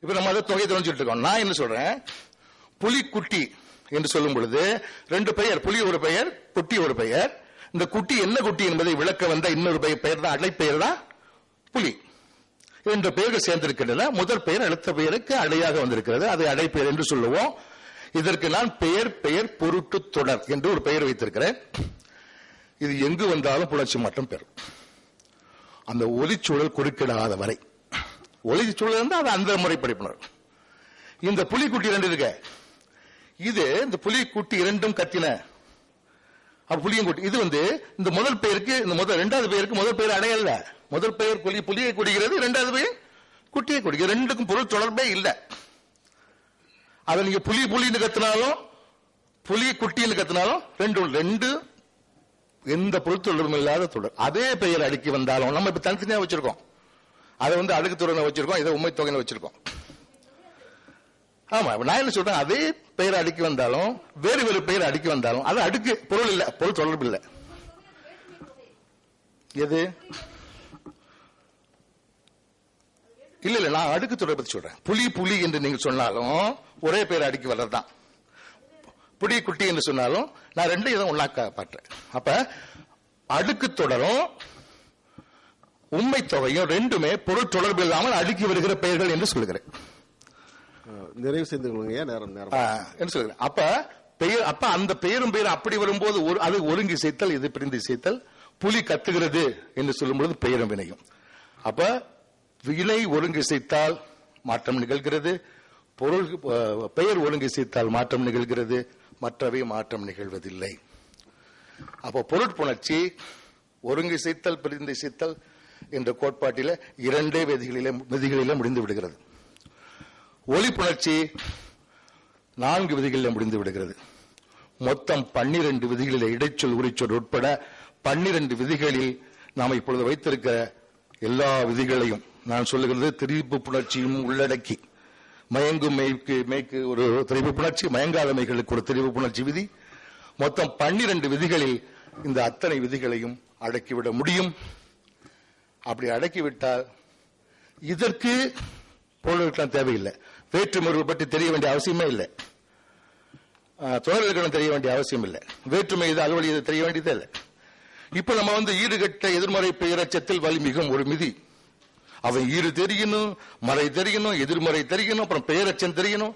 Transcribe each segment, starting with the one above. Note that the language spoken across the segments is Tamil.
இப்ப நம்ம அதை தொகை தெரிஞ்சுட்டு இருக்கோம். நான் என்ன சொல்றேன்? புலிக்குட்டி என்று சொல்லும் பொழுது ரெண்டு பெயர் புலி ஒரு பெயர் குட்டி ஒரு பெயர். இந்த குட்டி என்ன குட்டி என்பதை விளக்க வந்த இன்னொரு பெயர் பெயர் தான் அடைப்பெயர் தான் புலி. என்ற பெயர்கள் சேர்ந்திருக்கின்றன. முதல் பெயர் அடுத்த பெயருக்கு அடையாக வந்திருக்கிறது. அதை அடைப்பெயர் என்று சொல்லுவோம். இதற்கு நான் பெயர் பெயர் பொருட்டு தொடர் என்று ஒரு பெயர் வைத்திருக்கிறேன். இது எங்கு வந்தாலும் புணர்ச்சி மாற்றம் பெறும். அந்த ஒலிச்சூழல் குறுக்கிடாத வரை. ஒலிச்சூழல் இருந்தால் அது அந்த முறை படிப்பினர். இந்த புலிக்குட்டி ரெண்டு இருக்க இது இந்த புலிக்குட்டி இரண்டும் கத்தின. அப்ப புளியும் குட்டி இது வந்து இந்த முதல் பெயருக்கு இந்த முதல் ரெண்டாவது பெயருக்கு முதல் பெயர் அடையல முதல் பெயர் புலி புலியை குடிக்கிறது இரண்டாவது பெயர் குட்டியை குடிக்கிறது. ரெண்டுக்கும் பொருள் தொடர்பே இல்லை. அதை நீங்க புலி புலின்னு கத்தினாலும் புலி குட்டின்னு கத்தினாலும் ரெண்டு ரெண்டு எந்த பொருள் தொடர்பும் இல்லாத தொடர். அதே பெயர் அடுக்கி வந்தாலும் நம்ம இப்ப தனித்தனியா வச்சிருக்கோம். அதை வந்து அடுக்கு தொடர்ந்து வச்சிருக்கோம் இதை உண்மை தொகைன்னு வச்சிருக்கோம். ஆமா நான் என்ன சொல்றேன் அதே பெயர் அடுக்கி வந்தாலும் வேறு வேறு பெயர் அடுக்கி வந்தாலும் அது அடுக்கு பொருள் இல்ல பொருள் தொடர்பு இல்ல. எது? இல்ல இல்ல நான் அடுக்கு தொடர்பு பத்தி சொல்றேன். புலி புலி என்று நீங்க சொன்னாலும் ஒரே பெயர் அடுக்கி வர்றதுதான். புடி குட்டி என்று சொன்னாலும் நான் ரெண்டு இதை ஒன்னா பாட்டுறேன் அப்ப அடுக்கு தொடரும் உண்மை தொகையும் ரெண்டுமே பொருள் தொடர்பு இல்லாமல் அடுக்கி வருகிற பெயர்கள் என்று சொல்கிறேன் அஹ், நிறைவு செய்து கொள்ளுங்க. நேரம் என்ன சொல்கிறேன் அப்ப பெயர் அப்ப அந்த பெயரும் பெயர் அப்படி வரும்போது ஒரு அது ஒருங்கி சேர்த்தல் இது பிரிந்து சேர்த்தல் புலி கத்துகிறது என்று சொல்லும்பொழுது பெயரும் வினையும். அப்ப வினை ஒருங்கி சேர்த்தால் மாற்றம் நிகழ்கிறது பொருள் பெயர் ஒருங்கி சேர்த்தால் மாற்றம் நிகழ்கிறது மற்றவை மாற்றம் நிகழ்வதில்லை. அப்போ பொருட்புணர்ச்சி ஒருங்கி சேர்த்தல் பிரிந்து சேர்த்தல் என்ற கோட்பாட்டில இரண்டே விதிகளிலே விதிகளிலே முடிந்து விடுகிறது. ஒளிப்புணர்ச்சி நான்கு விதிகளில் முடிந்து விடுகிறது. மொத்தம் பன்னிரண்டு விதிகளில் இடைச்சொல் உரிச்சொல் உட்பட பன்னிரண்டு விதிகளில் நாம் இப்பொழுது வைத்திருக்கிற எல்லா விதிகளையும் நான் சொல்லுகிறது திரிப்பு புணர்ச்சியும் உள்ளடக்கி. மயங்கும் மெய்க்கு மெய்க்கு ஒரு திரிப்பு புணர்ச்சி மயங்காதமைகளுக்கு ஒரு திரிப்பு புணர்ச்சி விதி. மொத்தம் பன்னிரண்டு விதிகளில் இந்த அத்தனை விதிகளையும் அடக்கிவிட முடியும். அப்படி அடக்கிவிட்டால் இதற்கு பொருளுக்கெல்லாம் தேவையில்லை. வேற்றுமொரு பற்றி தெரிய வேண்டிய அவசியமே இல்லை. தொடர்களும் தெரிய வேண்டிய அவசியம் இல்லை. வேற்றுமை இது அலுவலி இது தெரிய வேண்டியதே இல்லை. இப்ப நம்ம வந்து ஈடுகட்ட எதிர்மறை பெயரச்சத்தில் வலி மிகவும் ஒரு மிதி. அவன் ஈடு தெரியணும் மறை தெரியணும் எதிர்மறை தெரியணும் அப்புறம் பெயரச்சம் தெரியணும்.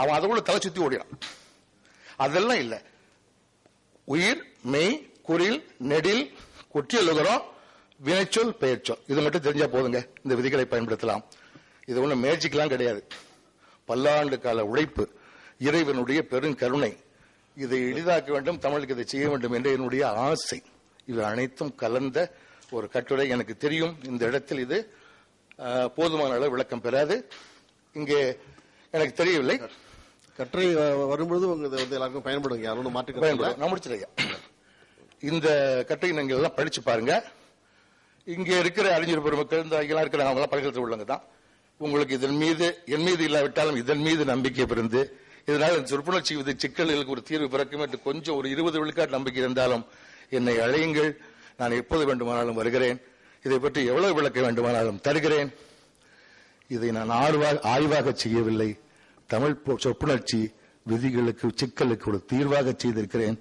அவன் அதை கூட தலை சுத்தி ஓடினான். அதெல்லாம் இல்லை. உயிர் மெய் குரில் நெடில் குற்றியலுகரம் வினைச்சொல் பெயர்ச்சொல். இது மட்டும் தெரிஞ்சா போதுங்க. இந்த விதிகளை பயன்படுத்தலாம். இது ஒன்றும் மேஜிக்லாம் கிடையாது. பல்லாண்டு கால உழைப்பு இறைவனுடைய பெருங்கருணை இதை எளிதாக்க வேண்டும் தமிழுக்கு இதை செய்ய வேண்டும் என்ற என்னுடைய ஆசை. இவை அனைத்தும் கலந்த ஒரு கட்டுரை. எனக்கு தெரியும் இந்த இடத்தில் இது போதுமான அளவு விளக்கம் பெறாது. இங்கே எனக்கு தெரியவில்லை. கட்டுரை வரும்பொழுது உங்க வந்து எல்லாருக்கும் பயன்படுங்க. யாரும் மாற்றுக்கிறேன் பயன்படும் நான் முடிச்சிருக்கேன் இந்த கட்டுரை நீங்க எல்லாம் படிச்சு பாருங்க. இங்கே இருக்கிற அறிஞர் பெருமக்கள் இந்த இங்கெல்லாம் இருக்கிற அவங்களாம் பல்கலைக்கழகத்தில் உள்ளவங்க தான் உங்களுக்கு இதன் மீது என் மீது இல்லாவிட்டாலும் இதன் மீது நம்பிக்கை பிறந்து இதனால் இந்த சொற்புணர்ச்சி வித சிக்கல்களுக்கு ஒரு தீர்வு பிறக்கும் என்று கொஞ்சம் ஒரு இருபது விழுக்காட்டு நம்பிக்கை இருந்தாலும் என்னை அழையுங்கள். நான் எப்போது வேண்டுமானாலும் வருகிறேன். இதை பற்றி எவ்வளவு விளக்க வேண்டுமானாலும் தருகிறேன். இதை நான் ஆழ்வாக ஆய்வாக செய்யவில்லை. தமிழ் சொற்புணர்ச்சி விதிகளுக்கு சிக்கலுக்கு ஒரு தீர்வாக செய்திருக்கிறேன்.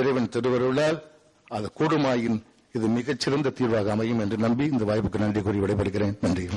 இறைவன் திருவருளால் அது கூடுமாயின் இது மிகச்சிறந்த தீர்வாக அமையும் என்று நம்பி இந்த வாய்ப்புக்கு நன்றி கூறி விடைபெறுகிறேன். நன்றி.